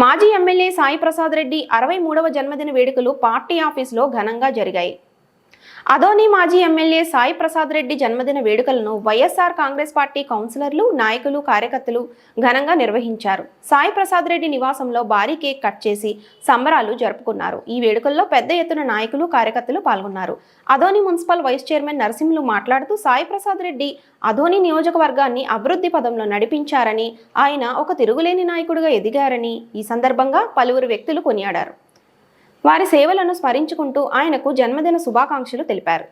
మాజీ ఎమ్మెల్యే సాయి ప్రసాద్ రెడ్డి అరవై మూడవ జన్మదిన వేడుకలు పార్టీ ఆఫీసులో ఘనంగా జరిగాయి. అదోని మాజీ ఎమ్మెల్యే సాయి ప్రసాద్ రెడ్డి జన్మదిన వేడుకలను వైఎస్ఆర్ కాంగ్రెస్ పార్టీ కౌన్సిలర్లు నాయకులు కార్యకర్తలు ఘనంగా నిర్వహించారు. సాయి ప్రసాద్ రెడ్డి నివాసంలో భారీ కేక్ కట్ చేసి సంబరాలు జరుపుకున్నారు. ఈ వేడుకల్లో పెద్ద ఎత్తున నాయకులు కార్యకర్తలు పాల్గొన్నారు. Adoni municipal vice chairman Narasimhulu మాట్లాడుతూ సాయి ప్రసాద్ రెడ్డి అదోని నియోజకవర్గాన్ని అభివృద్ధి పదంలో నడిపించారని ఆయన ఒక తిరుగులేని నాయకుడిగా ఎదిగారని ఈ సందర్భంగా పలువురు వ్యక్తులు కొనియాడారు. వారి సేవలను స్మరించుకుంటూ ఆయనకు జన్మదిన శుభాకాంక్షలు తెలిపారు.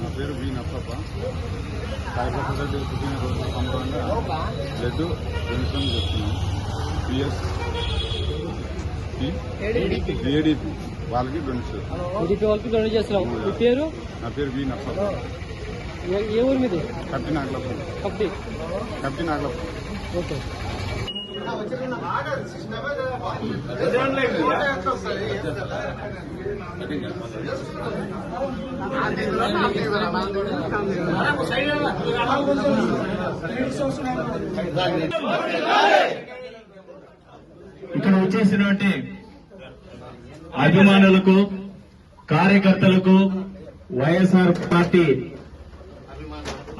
నా పేరు వి నప్పప్ప. సాయి రెడ్డి పుట్టినరోజు సందర్భంగా లడ్డు డొనేషన్ చేస్తున్నాం పిఎస్ ఏడీపీ వాళ్ళకి డొనేషన్ వాళ్ళకి డొనేట్ చేస్తున్నాం పేరు నా పేరు వి నప్పప్ప ఏ- ఊరు మీది? కప్పి నాగలపురం కప్పటి కప్పి నాగలపురం ఓకే. ఇక్కడ వచ్చేసినటువంటి అభిమానులకు కార్యకర్తలకు వైఎస్ఆర్ పార్టీ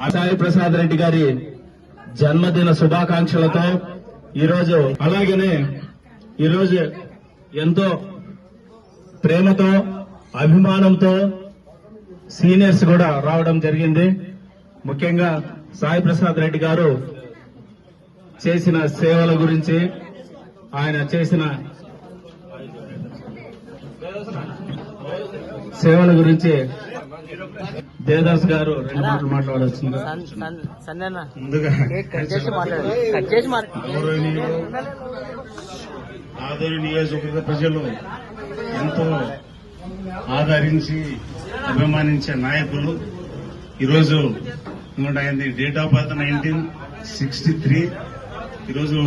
అసాయి ప్రసాద్ రెడ్డి గారి జన్మదిన శుభాకాంక్షలతో ఈరోజు అలాగనే ఈరోజు ఎంతో ప్రేమతో అభిమానంతో సీనియర్స్ కూడా రావడం జరిగింది. ముఖ్యంగా సాయి ప్రసాద్ రెడ్డి గారు చేసిన సేవల గురించి ఆయన చేసిన సేవల గురించి దేవదాస్ గారు రెండు మాటలు మాట్లాడవచ్చు ముందుగా ఆదోని నియోజకవర్గ ప్రజలు ఎంతో ఆదరించి అభిమానించే నాయకులు. ఈరోజు ఆయనది date of birth nineteen sixty three. ఈరోజు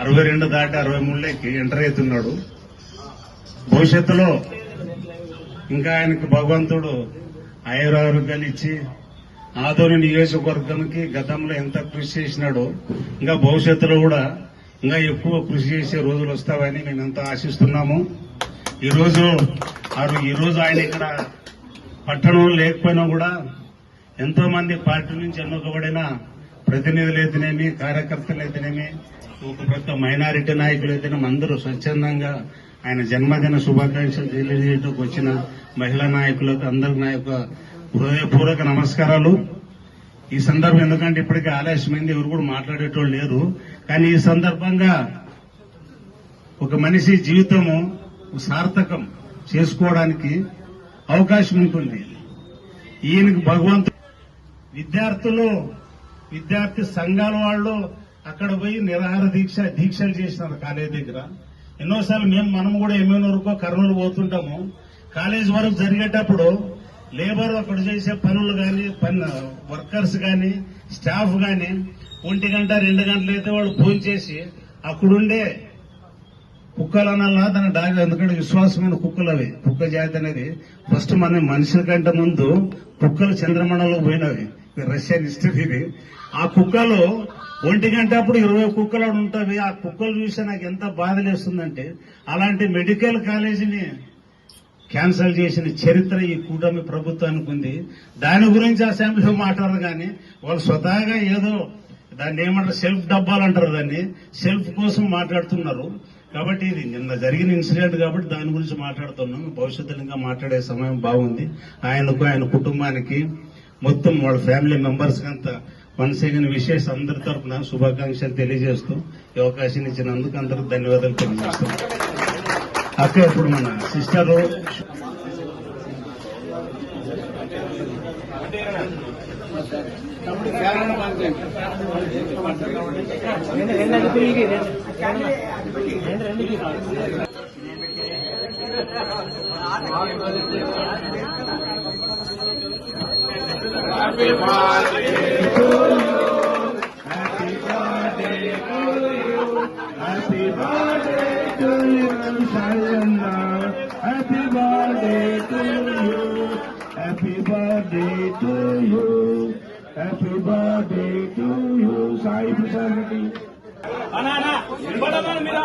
అరవై రెండు దాటి అరవై మూడులోకి ఎంటర్ అవుతున్నాడు. భవిష్యత్తులో ఇంకా ఆయనకు భగవంతుడు ఆయురారోగ్యాలు ఇచ్చి ఆదోని నియోజకవర్గానికి గతంలో ఎంత కృషి చేసినాడో ఇంకా భవిష్యత్తులో కూడా ఇంకా ఎక్కువ కృషి చేసే రోజులు వస్తావని మేము ఎంతో ఆశిస్తున్నాము. ఈరోజు ఈరోజు ఆరు ఆయన ఇక్కడ పట్టణం లేకపోయినా కూడా ఎంతో మంది పార్టీ నుంచి ఎన్నుకబడిన ప్రతినిధులు అయితేనేమి కార్యకర్తలు అయితేనేమి ఒక ప్రతి మైనారిటీ నాయకులు అయితేనేమి అందరూ స్వచ్ఛందంగా ఆయన జన్మదిన శుభాకాంక్షలు తెలియజేయడానికి వచ్చిన మహిళా నాయకులకు అందరికి నా యొక్క హృదయపూర్వక నమస్కారాలు. ఈ సందర్భం ఎందుకంటే ఇప్పటికే ఆలస్యమైంది ఎవరు కూడా మాట్లాడేటోళ్ళు లేరు. కానీ ఈ సందర్భంగా ఒక మనిషి జీవితము సార్థకం చేసుకోవడానికి అవకాశం ఉంటుంది. ఈయనకు భగవంతుడు విద్యార్థులు విద్యార్థి సంఘాల వాళ్ళు అక్కడ పోయి నిరాహార దీక్ష దీక్షలు చేసినారు కాలేజీ దగ్గర. ఎన్నోసార్లు మేము మనం కూడా ఏమైనా వరకు కర్నూలు పోతుంటాము. కాలేజ్ వరకు జరిగేటప్పుడు లేబర్ అక్కడ చేసే పనులు కానీ పని వర్కర్స్ కానీ స్టాఫ్ కానీ ఒంటి గంట రెండు గంటలు అయితే వాళ్ళు ఫోన్ చేసి అక్కడుండే కుక్కలు అనాలా దాని డాగ్ ఎందుకంటే విశ్వాసమైన కుక్కలు అవి కుక్క జాతి అనేది ఫస్ట్ మన మనుషుల కంటే ముందు కుక్కలు చంద్రమండలంలో పోయినవి. రష్యన్ హిస్టరీ ఇది. ఆ కుక్కలో ఒంటి గంట అప్పుడు ఇరవై కుక్కలు ఉంటాయి. ఆ కుక్కలు చూస్తే నాకు ఎంత బాధ లేస్తుందంటే అలాంటి మెడికల్ కాలేజీని క్యాన్సిల్ చేసిన చరిత్ర ఈ కూటమి ప్రభుత్వానికి ఉంది. దాని గురించి అసెంబ్లీలో మాట్లాడరు కానీ వాళ్ళు స్వతహాగా ఏదో దాన్ని ఏమంటారు సెల్ఫ్ డబ్బాలు అంటారు దాన్ని. సెల్ఫ్ కోసం మాట్లాడుతున్నారు. కాబట్టి ఇది నిన్న జరిగిన ఇన్సిడెంట్ కాబట్టి దాని గురించి మాట్లాడుతున్నాం. భవిష్యత్తులో ఇంకా మాట్లాడే సమయం బాగుంది. ఆయనకు ఆయన కుటుంబానికి మొత్తం వాళ్ళ ఫ్యామిలీ మెంబర్స్ అంతా వన్స్ అగైన్ విశేష అందరి తరఫున శుభాకాంక్షలు తెలియజేస్తూ ఈ అవకాశం ఇచ్చినందుకు అందరికి ధన్యవాదాలు తెలియజేస్తాం. అక్క ఇప్పుడు మన సిస్టర్ హ్యాపీ అన్నా అన్నా నిలబడమని మీరు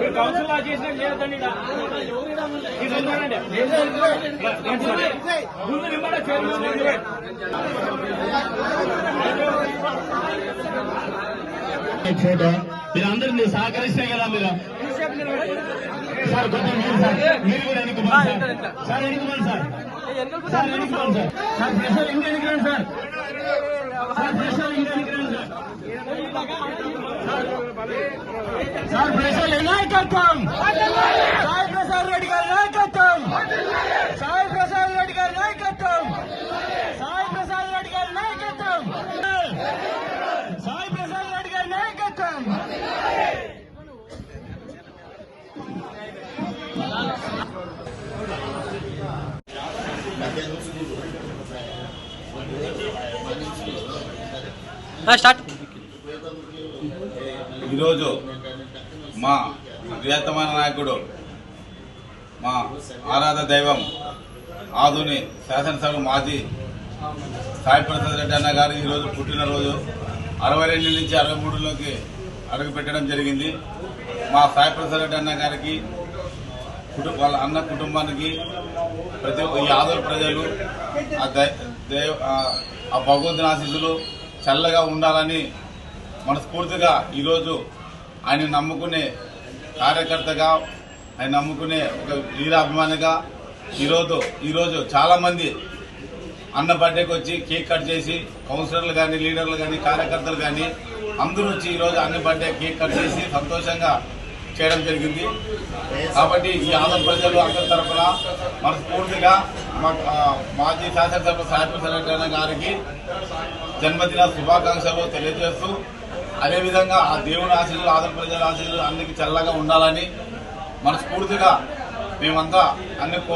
మీరు కౌన్సిల్ లా చేసిన లేదండి ఫోటో సహకరిస్తే కదా మీరు సార్ కొంచెం మీరు సార్ మీరు కూడా ఎన్నుకోమని సార్ సార్ ఎన్నుకోమని సార్ సార్ ఎన్నుకోమని సార్ సార్ ప్రెషర్ ఇంకా ఎన్నుకోండి సార్ సార్ ప్రెషర్ ఇంకా ఎన్నుకోండి sir sir pressure Sai Prasad Reddy గారి నాయకత్వం సాయి ప్రసాద్ రెడ్డి గారి నాయకత్వం సాయి ప్రసాద్ రెడ్డి గారి నాయకత్వం సాయి ప్రసాద్ రెడ్డి గారి నాయకత్వం స్టార్ట్ ఈరోజు మా ప్రియతమైన నాయకుడు మా ఆరాధ దైవం ఆధుని శాసనసభ మాజీ సాయి ప్రసాద్ రెడ్డి అన్న గారు ఈరోజు పుట్టినరోజు. అరవై రెండు నుంచి అరవై మూడులోకి అడుగు పెట్టడం జరిగింది. మా సాయి ప్రసాద్ రెడ్డి అన్న గారికి కుటుంబ వాళ్ళ అన్న కుటుంబానికి ప్రతి ఈ ఆదోళ ప్రజలు ఆ దై- దేవ్ ఆ- ఆ భగవంతుని ఆశీస్సులు చల్లగా ఉండాలని మనస్ఫూర్తిగా ఈరోజు ఆయన నమ్ముకునే కార్యకర్తగా ఆయన నమ్ముకునే ఒక వీరాభిమానిగా ఈరోజు ఈరోజు చాలామంది అన్న బర్త్డేకి వచ్చి కేక్ కట్ చేసి కౌన్సిలర్లు కానీ లీడర్లు కానీ కార్యకర్తలు కానీ అందరూ వచ్చి ఈరోజు అన్ని బర్త్డే కేక్ కట్ చేసి సంతోషంగా చేయడం జరిగింది. కాబట్టి ఈ ఆంధ్ర ప్రజలు అందరి తరఫున మనస్ఫూర్తిగా మాజీ శాసనసభ సాయప్రసాద్ గారికి జన్మదిన శుభాకాంక్షలు తెలియజేస్తూ అదేవిధంగా ఆ దేవుని ఆశీస్సులు ఆంధ్ర ప్రజల ఆశీస్సులు అన్నికి చల్లగా ఉండాలని మనస్ఫూర్తిగా మేమంతా అన్ని కో